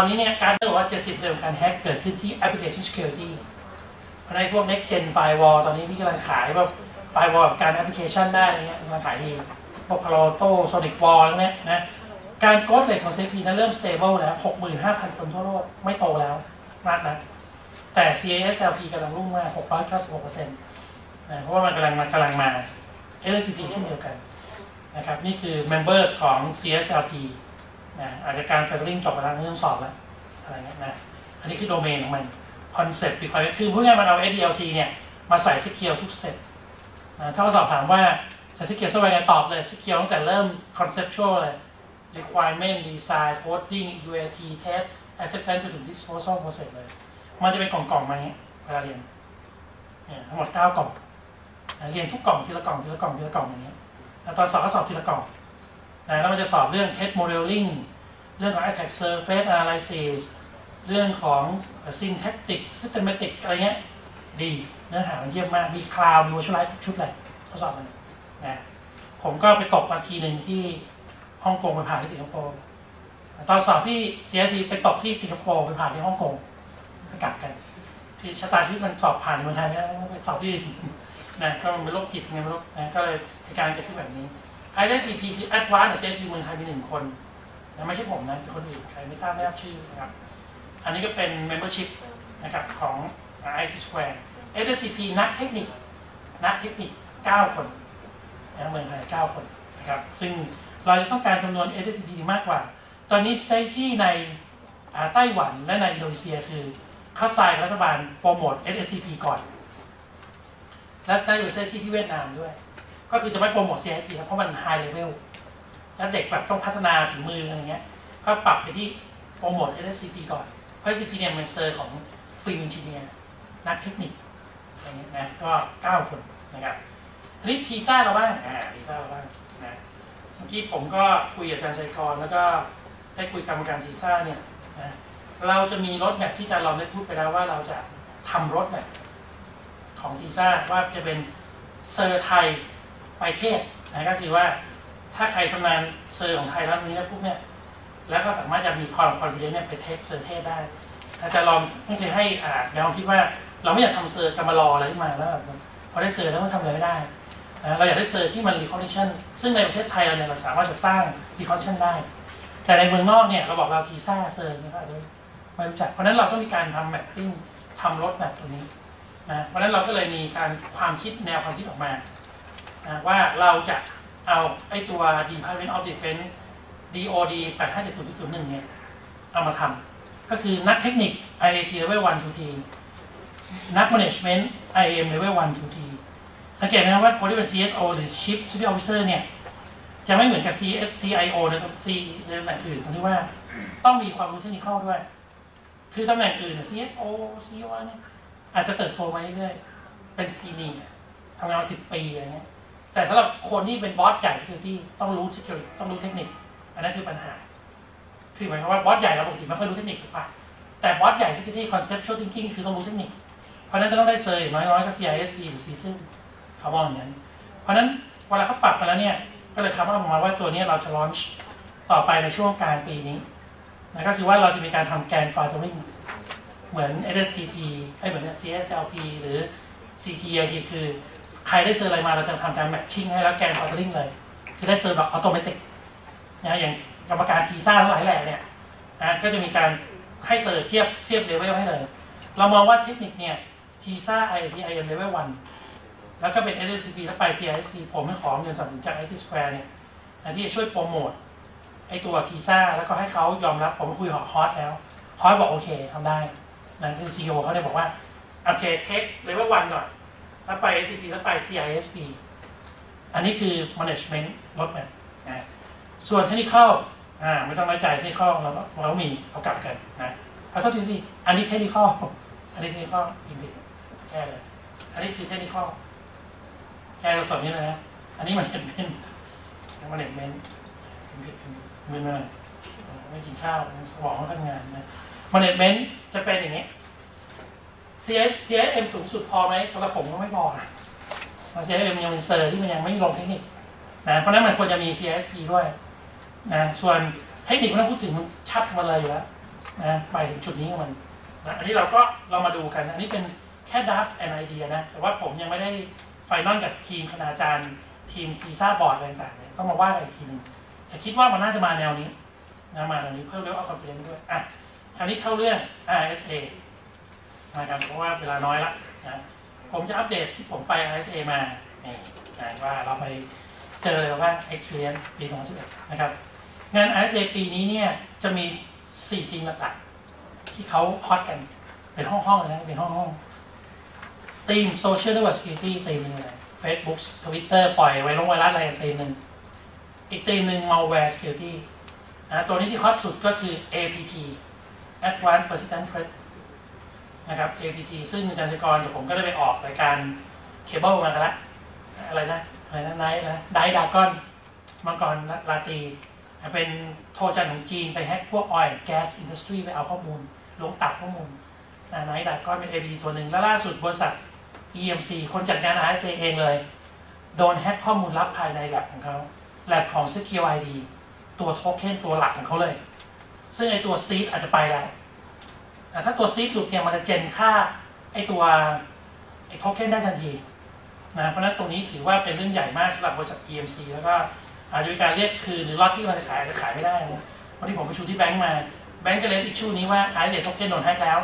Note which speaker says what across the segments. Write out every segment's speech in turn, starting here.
Speaker 1: อนนี้เนี่ยการบอกว่า 70%ของการแฮกเกิดขึ้นที่ application security เพราะในพวก next gen firewall ตอนนี้ที่กำลังขายแบบ firewall แบบการแอปพลิเคชันได้อะไรเงี้ยกำลังขายดีพวก Palo Alto Sonic Wall เนี่ยนะการโกดเลทของ CFP นั้นเริ่ม stable แล้ว 65,000 คนทั่วโลกไม่โตแล้วมากนะแต่ CASLP กำลังรุ่งมาก 696%นะเพราะว่ามันกำลังมากำลังมา LCP เช่นเดียวกันนะครับนี่คือ members ของ CSLP นะอาจจะการ filtering จบไปแล้วไม่ต้องสอบแล้วอะไรเงี้ยนะอันนี้คือโดเมนของมัน concept requirement คือพูดง่ายมันเอา SDLC เนี่ยมาใส่ secure ทุก step นะถ้าเขาสอบถามว่าจะ secure software ไงตอบเลย secure ตั้งแต่เริ่ม conceptual เลย requirement design coding UAT test acceptance จนถึง disposal process เลย มันจะเป็นกล่องๆมาเงี้ยเวลาเรียนเนี่ยทั้งหมด9กล่องนะเรียนทุกกล่องทีละกล่องทีละกล่องทีละกล่องอย่างเงี้ยแล้วตอนสอบก็สอบทีละกล่องนะแล้วมันจะสอบเรื่อง test modeling เรื่องของ attack surface analysis เรื่องของ syntactic systematic อะไรเงี้ยดีเนื้อหามันเยี่ยมมาก มีคลาวด์มี virtualize ทุกชุดเลยทดสอบมันนะผมก็ไปตกมาทีหนึ่งที่ฮ่องกงไปผ่านที่สิงคโปร์ตอนสอบที่ CFT ไปตกที่สิงคโปร์ไปผ่านที่ฮ่องกงไปกลับกัน ที่ชะตาชีวิตมันสอบผ่านในเมืองไทยไม่ได้ไปสอบที่นะก็มันเป็นโรคจิตไงไม่รู้นะก็เลยเหตุการณ์เกิดขึ้นแบบนี้ IDCP คือ Advanced CFT เมืองไทยมีหนึ่งคน ไม่ใช่ผมนะเป็นคนอื่นใครไม่ทราบไม่รับชื่อนะครับ อันนี้ก็เป็น membership นะครับของ IC Square SCP นักเทคนิค นักเทคนิค 9 คนนะเมืองไทย9 คนนะครับ ซึ่งเราจะต้องการจำนวน SCP มากกว่า ตอนนี้ strategy ในไต้หวันและในอินโดนีเซียคือเขาใส่รัฐบาลโปรโมท SCP ก่อน และได้อยู่ strategy ที่เวียดนามด้วย ก็คือจะไม่โปรโมท CIP เพราะมัน high level แล้วเด็กแบบต้องพัฒนาฝีมืออะไรเงี้ยก็ปรับไปที่โปรโมท SCP ก่อน เพราะ SCP เนี่ยมันเซอร์ของฟรี e อนจิเนียร์นักเทคนิคอะไรเงี้ยนะก็ 9 คนนะครับอันนี้ทีซ่าเราบ้างอ่าทีซ่าเราบ้างนะเมื่อกี้ผมก็คุยกับอาจารย์ชัยกรแล้วก็ได้คุยกรรมการทีซ่าเนี่ยนะเราจะมีรถแมพที่อาจารย์เราได้พูดไปแล้วว่าเราจะทำรถแมพของทีซ่าว่าจะเป็นเซอร์ไทยไปเทศนะก็คือว่า ถ้าใครชำนาญเซอร์ของไทยแล้วนี้แล้วพวกเนี่ย แล้วก็สามารถจะมีความคอนฟิเดนซ์เนี่ยไปเทคเซอร์เทสได้ อาจารย์ลองไม่เคยให้อ่าแนวคิดว่าเราไม่อยากทำเซอร์กันมารออะไรขึ้นมาแล้วพอได้เซอร์แล้วมันทำอะไรไม่ได้นะเราอยากได้เซอร์ที่มันรีคอนดิชันซึ่งในประเทศไทยเราเนี่ยเราสามารถจะสร้างรีคอนดิชันได้ แต่ในเมืองนอกเนี่ยเราบอกเราทีซ่าเซอร์นี่ยก็อาจจะไม่รู้จัก เพราะนั้นเราต้องมีการทำแมปปิ้งทำรถแบบตัวนี้นะเพราะฉะนั้นเราก็เลยมีการความคิดแนวความคิดออกมานะว่าเราจะ เอาไอ้ตัว Department of Defense DOD 857001เนี่ย เอามาทำก็คือนักเทคนิค IAT Level 1 2 T นัก Management IAM Level 1 2 T สังเกตไหมครับว่าคนที่เป็น CSO หรือ Chief Security Officer เนี่ย จะไม่เหมือนกับ CS CIO ในตำ C ในตำแหน่งอื่นตรงที่ว่าต้องมีความรู้เทคนิคด้วย คือตำแหน่งอื่น CSO CEO เนี่ยอาจจะเติบโตมาเรื่อยเป็น Senior ทำงานมา10ปีอะไรเงี้ย แต่สำหรับคนที่เป็นบอสใหญ่ Security ต้องรู้ Security ต้องรู้เทคนิค อันนั้นคือปัญหา คือหมายความว่าบอสใหญ่เราปกติไม่ค่อยรู้เทคนิคถูกปะแต่บอสใหญ่ security conceptual thinking คือต้องรู้เทคนิค เพราะนั้นจะต้องได้เซอร์อยน้อยๆก็ CISP หรือ CISM เขาบอกอย่างนั้น เพราะนั้นเวลาเขาปรับมาแล้วเนี่ย ก็เลยคำว่าออกมาว่าตัวนี้เราจะ launch ต่อไปในช่วงกลางปีนี้นะก็คือว่าเราจะมีการทำแกน filtering เหมือน SCP ไอ้เหมือน CSLP หรือ CTIT คือ ใครได้เซอร์อะไรมาเราจะทำการ matching ให้แล้วแกน filtering เลย คือได้เซอร์แบบ automatic นะอย่างกรรมการทีซ่าทั้งหลายแหล่เนี่ยนะก็จะมีการให้เซอร์เทียบเทียบเลเวลให้เลย เรามองว่าเทคนิคเนี่ยทีซ่าไอทีไอเอ็มเลเวลวันแล้วก็เป็น SSCP แล้วไป CISP ผมไม่ขอเงินสนับสนุนจาก IT Square เนี่ยนะที่จะช่วยโปรโมทไอตัวทีซ่าแล้วก็ให้เขายอมรับผมคุยกับฮอตแล้วฮอตบอกโอเคทำได้นั่นคือ CEO เขาได้บอกว่า โอเคเทคเลเวลวันก่อน แล้วไป SCP แล้วไป CISP อันนี้คือ management roadmap นะส่วนเทคนิคเข้าอ่าไม่ต้องน้อยใจเทคนิคเข้าเราเรามีเอากลับกันนะเอาเท่าที่นี่อันนี้เทคนิคเข้าอันนี้เทคนิคเข้าอินดิแก้เลยอันนี้คือเทคนิคเข้าแก้ส่วนนี้เลยนะอันนี้มันเห็นเป็นมันเห็นเป็นมือหน่อยไม่กินข้าวสมองทำงานนะมันเห็นเมนจะเป็นอย่างนี้ CS CSM สูงสุดพอไหมสำหรับผมก็ไม่พอนะ CSM ยังเป็นเซอร์ที่มันยังไม่ลงเทคนิคนะเพราะนั้นมันควรจะมี CSP ด้วยนะส่วนเทคนิคไม่ต้องพูดถึงมันชัดมาเลยอยู่แล้วนะไปถึงจุดนี้ของมันนะอันนี้เราก็เรามาดูกัน อันนี้เป็นแค่ดับแอนไอเดียนะ แต่ว่าผมยังไม่ได้ไฟนอลกับทีมคณาจารย์ ทีมทีซ่าบอร์ดอะไรต่างๆเนี่ยต้องมาว่ากันอีกทีนึงแต่คิดว่ามันน่าจะมาแนวนี้นะมาแนวนี้เพิ่มเรื่องเอาคอนฟิเดนด้วยอะคราวนี้เข้าเรื่อง RSA นะครับเพราะว่าเวลาน้อยละนะผมจะอัปเดตที่ผมไป RSA มานี่นะว่าเราไปเจออะไรบ้า experience ปี 2011 นะครับ งาน RSA ปีนี้เนี่ยจะมี 4 ทีมหลักๆที่เขาฮอตกันเป็นห้องๆเลยนะเป็นห้องๆทีม Social Network Security ทีมหนึงเลย Facebook Twitter ปล่อยไว้ลงไวรัสอะไรทีมหนึ่งอีกทีมหนึ่ง Malware Security นะตัวนี้ที่ฮอตสุดก็คือ APT Advanced Persistent Threat นะครับ APT ซึ่งอาจารย์ชกรกับผมก็ได้ไปออกรายการเคเบิลมากันละอะไรนะอะไรนะไนท์นะไดดากอนมังกรลาตีเป็นโทรจันของจีนไปแฮกพวกออยล์แก๊สอินดัสทรีไปเอาข้อมูลลงตับข้อมูลไนท์ดากอนเป็น APT ตัวหนึ่งแล้วล่าสุดบริษัท EMC คนจัดการ RSA เองเลย โดนแฮกข้อมูลลับภายในแลบของเขาแลบของ Secure ID ตัวโทเค็นตัวหลักของเขาเลย ซึ่งไอตัวซีดอาจจะไปแล้ว ถ้าตัวซีดหลุดเนี่ยมันจะเจนค่าไอตัวไอโทเค็นได้ทันทีนะเพราะนั้นตรงนี้ถือว่าเป็นเรื่องใหญ่มากสำหรับบริษัท EMC แล้วก็อาจจะมีการเรียกคืนหรือรอดที่มันจะขายจะขายไม่ได้นะวันที่ผมไปชูที่แบงก์มาแบงก์ก็เลยอิชชูนี้ว่าขายเหรียญโทเค็นโดนแฮกแล้ว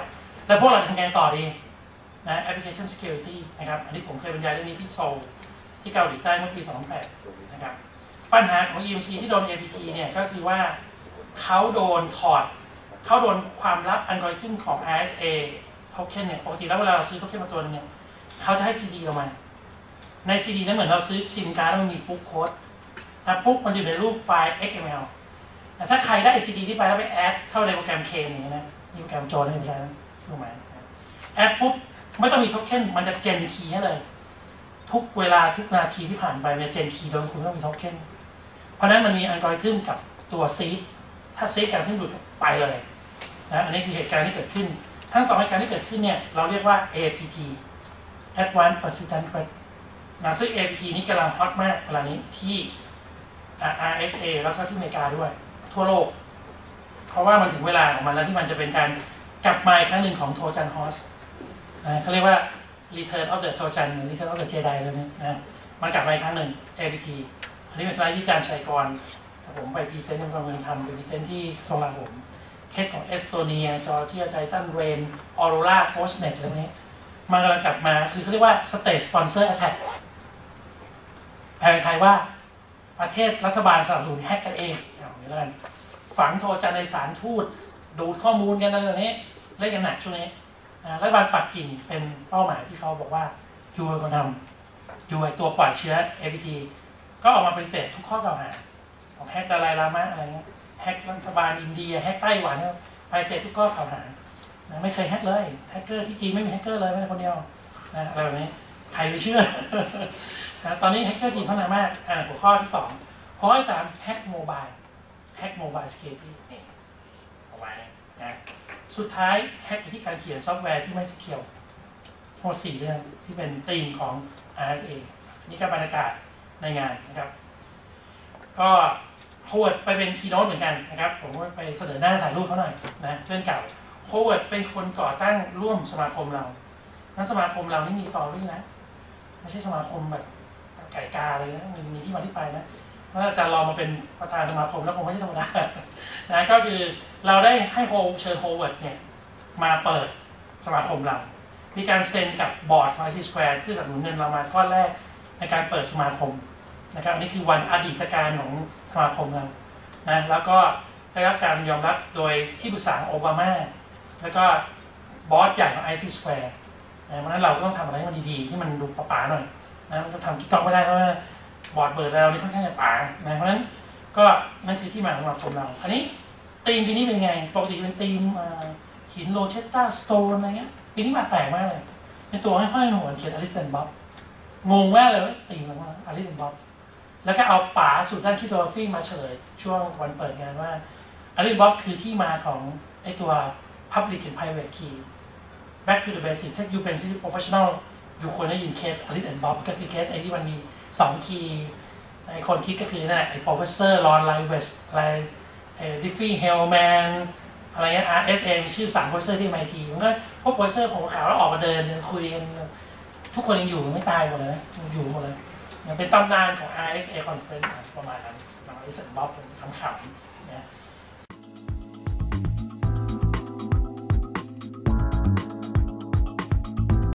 Speaker 1: แล้วพวกเราจะทำไงต่อดีนะ application security นะครับ อันนี้ผมเคยบรรยายเรื่องนี้ที่โซลที่เกาหลีใต้เมื่อปี 2008 นะครับ ปัญหาของ EMC ที่โดน APT เนี่ยก็คือว่าเขาโดนถอด เขาโดนความลับอัลกอริทึมของ RSA โทเค็นเนี่ยปกติแล้วเวลาเราซื้อโทเค็นมาตัวนึงเนี่ยเขาจะให้ CD เรามาใน CD นั้นเหมือนเราซื้อซิมการ์ดแล้วมันมีปุ๊กโค้ดนะปุ๊กมันอยู่ในรูปไฟล์ XML แต่ถ้าใครได้ CD ที่ไปแล้วไปแอดเข้าในโปรแกรมเคนอย่างนี้ยนะนี่โปรแกรมโจนไม่ใช่นะรู้ไหมแอดปุ๊บไม่ต้องมีโทเค็นมันจะเจนคีย์ให้เลย ทุกเวลาทุกนาทีที่ผ่านไปเนี่ยเจนคีย์โดยคุณไม่ต้องมีโทเค็นเพราะนั้นมันมีอัลกอริทึมกับตัวซีดถ้าซีดกับที่หลุดไปเลย นะอันนี้คือเหตุการณ์ที่เกิดขึ้น ทั้งสองเหตุการณ์ที่เกิดขึ้นเนี่ยเราเรียกว่า APT Advanced Persistent Threat นะซึ่ง APT นี้กำลังฮอตมากเวลานี้ที่ RSA แล้วก็ที่อเมริกาด้วย ทั่วโลก เพราะว่ามันถึงเวลาของมันแล้วที่มันจะเป็นการกลับมาอีกครั้งหนึ่งของโทจันฮอสนะเขาเรียกว่า Return of the Trojan หรือ Return of the Jedi เลยนะนะมันกลับมาอีกครั้งหนึ่ง APT อันนี้เป็นสไลด์ที่อาจารย์ชัยกรผมไปพรีเซนต์ในความเป็นธรรมไปพรีเซนต์ที่ทรงลาผม เคสของเอสโตเนียจอร์เจียไททันเรนออโรราโพสเน็ตอะไรนี้มันกำลังกลับมาคือเขาเรียกว่า State Sponsor Attack แปลเป็นไทยว่าประเทศรัฐบาลสนับสนุนแฮกกันเองเอาอย่างนี้แล้วกันฝังโทรจันในสารทูต ดูดข้อมูลกันอะไรแบบนี้เล่นกันหนักช่วงนี้รัฐบาลปักกิ่งเป็นเป้าหมายที่เขาบอกว่ายูเป็นคนทำยูไอตัวปล่อยเชื้อ APT ก็ออกมาเปฏิเสธทุกข้อกล่าวหาของแฮกดาลายลามะอะไรเงี้ย แฮกรัฐบาลอินเดียแฮกไต้หวันเนี่ยไปเสร็จทุกข้อกล่าวหานะไม่เคยแฮกเลยแฮกเกอร์ที่จีนไม่มีแฮกเกอร์เลยไม่ใช่คนเดียวนะอะไรแบบนี้ใครไปเชื่อนะตอนนี้แฮกเกอร์จีนพัฒนามากอ่าหัวข้อที่สองหัวข้อที่สามแฮกโมบายแฮกโมบายสเกลที่นี่เอาไว้นะสุดท้ายแฮกที่การเขียนซอฟต์แวร์ที่ไม่สเกลทั้งหมสี่เรื่องที่เป็นธีมของ RSA นี่ก็บรรยากาศในงานนะครับ ก็ โฮเวิร์ดไปเป็นคีโนตเหมือนกันนะครับ ผมก็ไปเสนอหน้าถ่ายรูปเขาหน่อยนะเพื่อนเก่าโฮเวิร์ดเป็นคนก่อตั้งร่วมสมาคมเรานั้นสมาคมเรานี่มีตอรี่นะไม่ใช่สมาคมแบบไก่กาเลยนะมันมีที่มาที่ไปนะถ้าอาจารย์รองมาเป็นประธานสมาคมแล้วคงไม่ใช่ธรรมดานะก็คือเราได้ให้โฮเชิญโฮเวิร์ดเนี่ยมาเปิดสมาคมเรา มีการเซ็นกับบอร์ดมาซีสแควร์เพื่อสนับสนุนเงินเรามาก้อนแรกในการเปิดสมาคมนะครับอันนี้คือวันอดีตการของ มาคมเรานะแล้วก็ได้รับการยอมรับโดยที่ปรึกษาของโอบามา แล้วก็บอสใหญ่ของ IC Square นะเพราะนั้นเราก็ต้องทำอะไรให้มันดีๆที่มันดูป๋าๆหน่อยนะมันก็ทำกิ๊กก๊อกไม่ได้เพราะว่าบอร์ดเบิร์ดเรานี่ค่อนข้างจะป๋านะเพราะฉะนั้นก็นั่นคือที่มาของสมาคมเรา อันนี้ธีมปีนี้เป็นไง ปกติเป็นธีมหินโรเชตตาสโตนอะไรเงี้ยปีนี้มาแปลกมากเลยเป็นตัวห้อยๆหัวเขียนอลิสันบ๊อบงงมากเลยว่าธีมอะไรวะอลิสันบ๊อบ แล้วก็เอาป๋าสูตรด้านคิดโดฟี่มาเฉลยช่วงวันเปิดงานว่าอาริบอกคือที่มาของไอตัว Public and Private Key Back to the Basic ถ้าอยู่เป็นซิตี้โปรเฟชชั่นอลอยู่ควรได้ยินเคสอาริแอนบ็อกก็คือเคสไอที่มันมีสองคีย์ไอคนคิดก็คือนั่นแหละไอโปรเฟสเซอร์ลอนไลเวสไลดิฟฟี่เฮลแมนอะไรเงี้ย RSA มีชื่อสามโปรเฟสเซอร์ที่ไมทีมันก็พวกโปรเฟสเซอร์ผมขาวแล้วออกมาเดินคุยกันทุกคนยังอยู่ไม่ตายหมดเลยอยู่หมดเลย มันเป็นตำนานของ RSA Conference ประมาณนั้นเราไอ้สันบ๊อบคำขำ